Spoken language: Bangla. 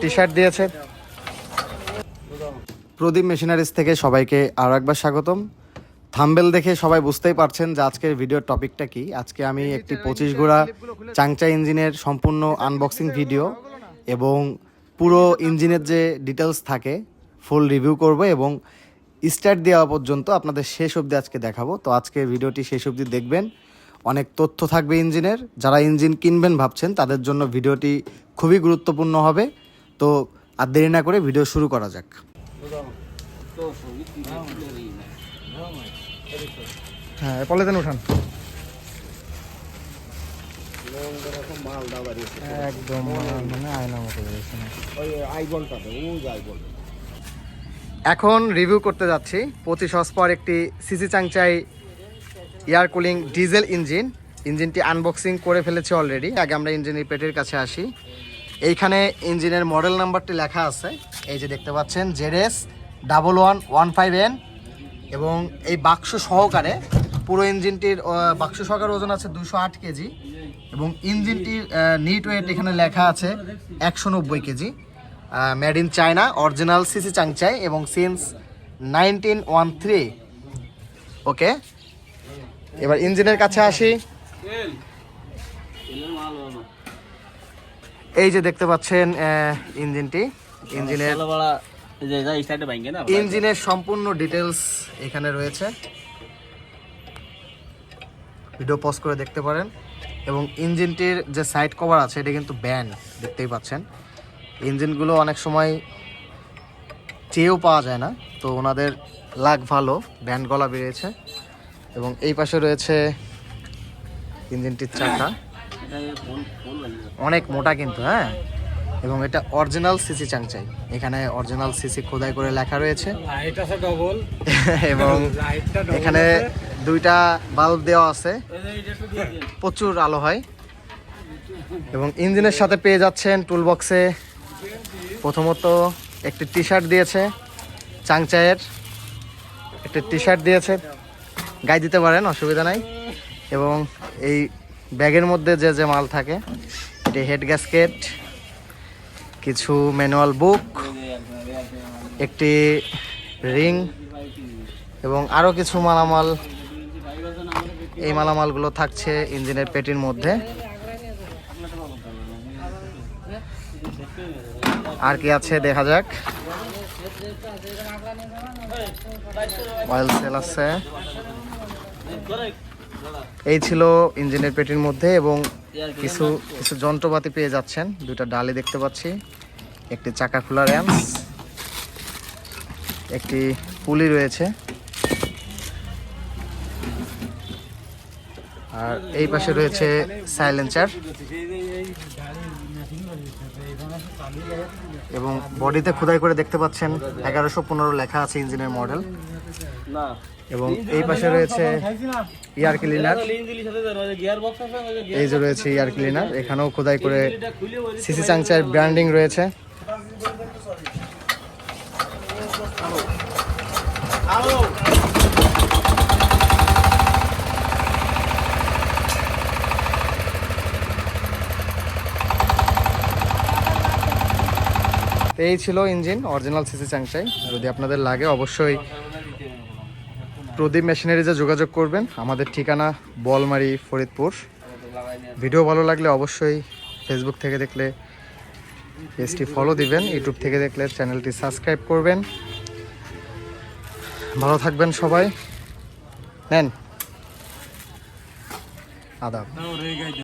টি শার্ট দিয়েছে। প্রদীপ মেশিনারিজ থেকে সবাইকে আরও একবার স্বাগতম। থাম্বেল দেখে সবাই বুঝতেই পারছেন যে আজকের ভিডিওর টপিকটা কি। আজকে আমি একটি পঁচিশ গোড়া চাংচা ইঞ্জিনের সম্পূর্ণ আনবক্সিং ভিডিও এবং পুরো ইঞ্জিনের যে ডিটেলস থাকে ফুল রিভিউ করব এবং স্টার্ট দেওয়া পর্যন্ত আপনাদের শেষ অবধি আজকে দেখাবো। তো আজকের ভিডিওটি শেষ অবধি দেখবেন। অনেক তথ্য থাকবে ইঞ্জিনের। যারা ইঞ্জিন কিনবেন ভাবছেন, তাদের জন্য ভিডিওটি খুবই গুরুত্বপূর্ণ হবে। তো আর দেরি না করে ভিডিও শুরু করা যাক। হ্যাঁ উঠান। একদম মানে আয়না মতো এখন রিভিউ করতে যাচ্ছি। পঁচিশ হর্স পর একটি CC Changchai air cooling diesel engine ইঞ্জিনটি unboxing করে ফেলেছি অলরেডি আগে আমরা ইঞ্জিনের পেটের কাছে আসি। এইখানে ইঞ্জিনের মডেল নাম্বারটি লেখা আছে। এই যে দেখতে পাচ্ছেন, ZS double one one five N এবং এই বাক্স সহকারে পুরো ইঞ্জিনটির বাক্স সহকারে ওজন আছে দুশো আট কেজি এবং ইঞ্জিনটির নিট ওয়েট এখানে লেখা আছে একশো নব্বই KG. Made in China original CC Changchai এবং since nineteen one three okay, এবার ইঞ্জিনের কাছে আসি। এই যে দেখতে পাচ্ছেন ইঞ্জিনটি। ইঞ্জিনের ইঞ্জিনের সম্পূর্ণ ডিটেলস এখানে রয়েছে। ভিডিও পজ করে দেখতে পারেন। এবং ইঞ্জিনটির যে সাইড কভার আছে এটা কিন্তু ব্যান দেখতেই পাচ্ছেন। ইঞ্জিনগুলো অনেক সময় চেয়েও পাওয়া যায় না। তো ওনাদের লাগ ভালো ব্যান্ড গলা বেরিয়েছে। এবং এই পাশে রয়েছে ইঞ্জিনটির চাকা। অনেক মোটা কিন্তু হ্যাঁ? এবং এটা অরিজিনাল সিসি চাংচাই এখানে অরিজিনাল সিসি খোদাই করে লেখা রয়েছে। এবং এখানে দুইটা বাল্ব দেওয়া আছে। প্রচুর আলো হয়। এবং ইঞ্জিনের সাথে পেয়ে যাচ্ছেন টুল বক্সে প্রথমত একটি টি শার্ট দিয়েছে চাংচায়ের একটি টি শার্ট দিয়েছে। গায়ে দিতে পারেন অসুবিধা নাই। এবং এই ব্যাগের মধ্যে যে যে মাল থাকে, এটি হেড গ্যাসকেট কিছু ম্যানুয়াল বুক একটি রিং এবং আরও কিছু মালামাল। এই মালামালগুলো থাকছে ইঞ্জিনের পেটির মধ্যে। আর কি আছে দেখা যাক। অয়েল সেল আছে। এই ছিল ইঞ্জিনের পেটির মধ্যে এবং কিছু কিছু যন্ত্রপাতি পেয়ে যাচ্ছেন। দুটা ডালি দেখতে পাচ্ছি, একটি চাকা খোলা র্যাম্পস একটি পুলি রয়েছে। আর এই পাশে রয়েছে সাইলেন্সার এবং বডিতে খোদাই করে দেখতে পাচ্ছেন, এগারোশো পনেরো লেখা আছে ইঞ্জিনের মডেল। এবং এই পাশে রয়েছে এয়ার ক্লিনার। এই যে রয়েছে এয়ার ক্লিনার, এখানেও খোদাই করে সিসি চাংচার ব্র্যান্ডিং রয়েছে। এই ছিল ইঞ্জিন, অরিজিনাল সিসি চাংচাই। যদি আপনাদের লাগে, অবশ্যই প্রদীপ মেশিনারিজে যোগাযোগ করবেন। আমাদের ঠিকানা বলমারি, ফরিদপুর। ভিডিও ভালো লাগলে অবশ্যই ফেসবুক থেকে দেখলে পেজটি ফলো দিবেন ইউটিউব থেকে দেখলে চ্যানেলটি সাবস্ক্রাইব করবেন। ভালো থাকবেন সবাই। নেন। আদাব।